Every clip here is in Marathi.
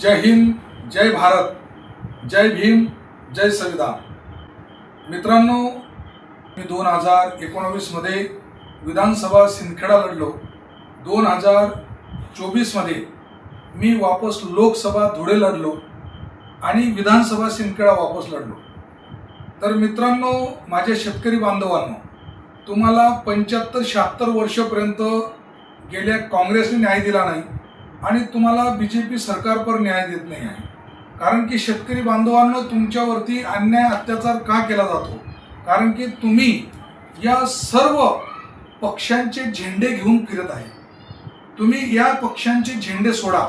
जय हिंद जय भारत जय भीम जय संविधान. मित्रांनो मी दोन हजार एकोणावीसमध्ये विधानसभा सिंदखेडा लढलो. दोन हजार चोवीसमध्ये मी वापस लोकसभा धुळे लढलो आणि विधानसभा सिंदखेडा वापस लढलो. तर मित्रांनो माझ्या शेतकरी बांधवांनो तुम्हाला पंच्याहत्तर शहात्तर वर्षापर्यंत गेल्या काँग्रेसने न्याय दिला नाही. आणि तुम्हाला बी जे पी सरकारवर न्याय देत नाही आहे. कारण की शेतकरी बांधवांना तुमच्यावरती अन्याय अत्याचार का केला जातो? कारण की तुम्ही या सर्व पक्षांचे झेंडे घेऊन फिरत आहे. तुम्ही या पक्षांचे झेंडे सोडा.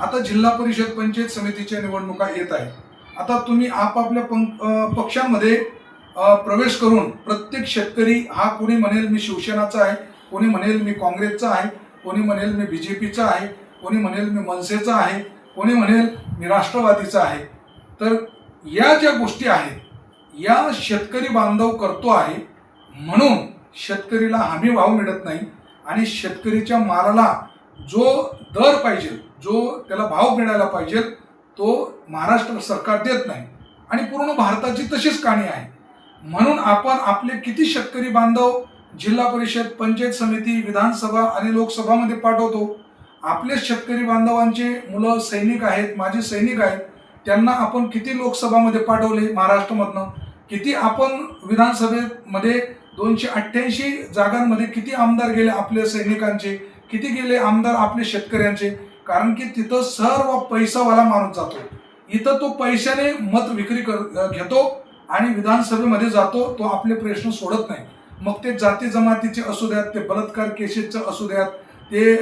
आता जिल्हा परिषद पंचायत समितीच्या निवडणुका येत आहे. आता तुम्ही आपापल्या पंक पक्षांमध्ये प्रवेश करून प्रत्येक शेतकरी हा कोणी म्हणेल मी शिवसेनाचा आहे कोणी म्हणेल मी काँग्रेसचा आहे कोणी म्हणेल मी बी जे पीचा आहे कोणी म्हणेल मी मनसेचा आहे कोणी म्हणेल मी राष्ट्रवादीचा आहे. तर या ज्या गोष्टी आहेत या शेतकरी बांधव करतो आहे म्हणून शेतकरीला हमी भाव मिळत नाही आणि शेतकरीच्या मालाला जो दर पाहिजे जो त्याला भाव मिळायला पाहिजे तो महाराष्ट्र सरकार देत नाही. आणि पूर्ण भारताची तशीच कहाणी आहे. म्हणून आपण आपले किती शेतकरी बांधव जिल्हा परिषद पंचायत समिती विधानसभा आणि लोकसभामध्ये पाठवतो. आपले शेतकरी बांधवांचे मुलं सैनिक आहेत माझे सैनिक आहेत त्यांना आपण किती लोकसभामध्ये पाठवले महाराष्ट्रामधनं? किती आपण विधानसभेमध्ये दोनशे अठ्ठ्याऐंशी जागांमध्ये किती आमदार गेले आपल्या सैनिकांचे? किती गेले आमदार आपले शेतकऱ्यांचे? कारण की तिथं सर्व पैसावाला माणूस जातो. इथं तो पैशाने मत विक्री कर घेतो आणि विधानसभेमध्ये जातो तो आपले प्रश्न सोडत नाही. मग ते जाती जमातीचे असू द्यात ते बलात्कार केसेसचं असू द्यात ते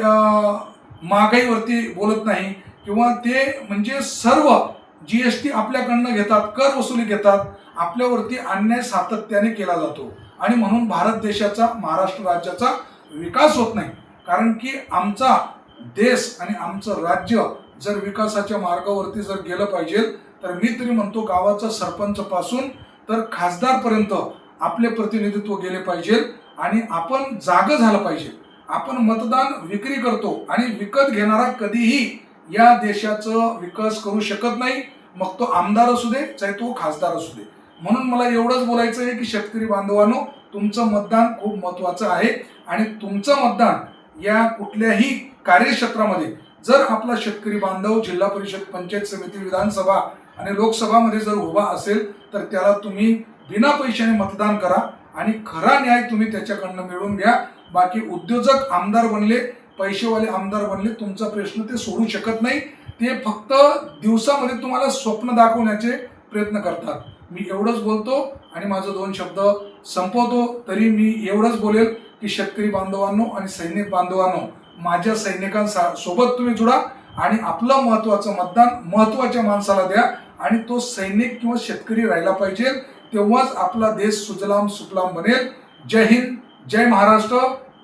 महागाईवरती बोलत नाही किंवा ते म्हणजे सर्व जी एस टी आपल्याकडनं घेतात कर वसुली घेतात आपल्यावरती अन्याय सातत्याने केला जातो. आणि म्हणून भारत देशाचा महाराष्ट्र राज्याचा विकास होत नाही. कारण की आमचा देश आणि आमचं राज्य जर विकासाच्या मार्गावरती जर गेलं पाहिजे तर मी तरी म्हणतो गावाचा सरपंच पासून तर खासदारपर्यंत आपले प्रतिनिधित्व गेले पाहिजे आणि आपण जागं झालं पाहिजे. आपण मतदान विक्री करतो आणि विकत घेणारा कधीही या देशाचं विकास करू शकत नाही. मग तो आमदार असू दे चाहे तो खासदार असू दे. म्हणून मला एवढंच बोलायचं आहे की शेतकरी बांधवांनो तुमचं मतदान खूप महत्वाचं आहे आणि तुमचं मतदान या कुठल्याही कार्यक्षेत्रामध्ये जर आपला शेतकरी बांधव जिल्हा परिषद पंचायत समिती विधानसभा आणि लोकसभामध्ये जर उभा असेल तर त्याला तुम्ही बिना पैशाने मतदान करा आणि खरा न्याय तुम्ही त्याच्याकडनं मिळवून घ्या. बाकी उद्योजक आमदार बनले पैसेवाले आमदार बनले तुमचा प्रश्न ते सोडू शकत नाही. ते फक्त दिवसामध्ये तुम्हाला स्वप्न दाखवण्याचे प्रयत्न करतात. मी एवढंच बोलतो आणि माझं दोन शब्द संपवतो. तरी मी एवढंच बोलेल की शेतकरी बांधवांनो आणि सैनिक बांधवांनो माझ्या सैनिकांसा सोबत तुम्ही जुडा आणि आपलं महत्त्वाचं मतदान महत्त्वाच्या माणसाला द्या आणि तो सैनिक किंवा शेतकरी राहिला पाहिजे तेव्हाच आपला देश सुजलाम सुफलाम बनेल. जय हिंद. जय महाराष्ट्र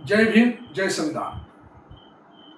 जय भीम जय संविधान.